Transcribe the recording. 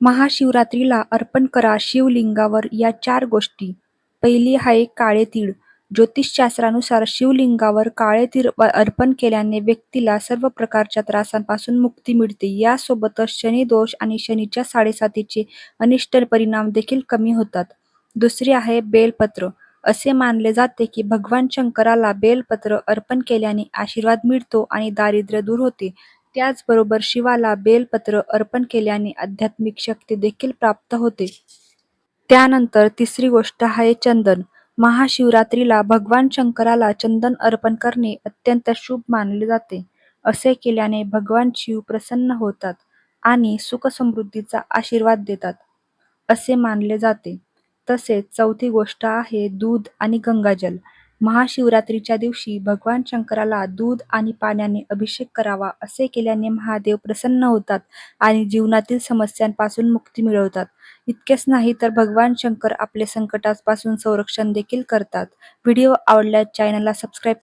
महाशिवरात्रीला अर्पण करा शिवलिंगावर या चार गोष्टी. पहिली आहे काळे तीळ. ज्योतिषशास्त्रानुसार शिवलिंगावर काळे तीळ अर्पण केल्याने व्यक्तीला सर्व प्रकारच्या त्रासांपासून मुक्ती मिळते. यासोबतच शनिदोष आणि शनीच्या साडेसातीचे अनिष्ट परिणाम देखील कमी होतात. दुसरे आहे बेलपत्र. असे मानले जाते की भगवान शंकराला बेलपत्र अर्पण केल्याने आशीर्वाद मिळतो आणि दारिद्र्य दूर होते. त्याचबरोबर शिवाला बेलपत्र अर्पण केल्याने आध्यात्मिक शक्ती देखील प्राप्त होते. त्यानंतर तिसरी गोष्ट आहे चंदन. महाशिवरात्रीला भगवान शंकराला चंदन अर्पण करणे अत्यंत शुभ मानले जाते. असे केल्याने भगवान शिव प्रसन्न होतात आणि सुख-समृद्धीचा आशीर्वाद देतात, असे मानले जाते. तसेच चौथी गोष्ट आहे दूध आणि गंगाजल. महाशिवरात्रीच्या दिवशी भगवान शंकराला दूध आणि पाण्याने अभिषेक करावा. असे केल्याने महादेव प्रसन्न होतात आणि जीवनातील समस्यांपासून मुक्ती मिळवतात. इतकेच नाही तर भगवान शंकर आपले संकटांपासून संरक्षण देखील करतात. व्हिडिओ आवडल्यास चॅनलला सबस्क्राईब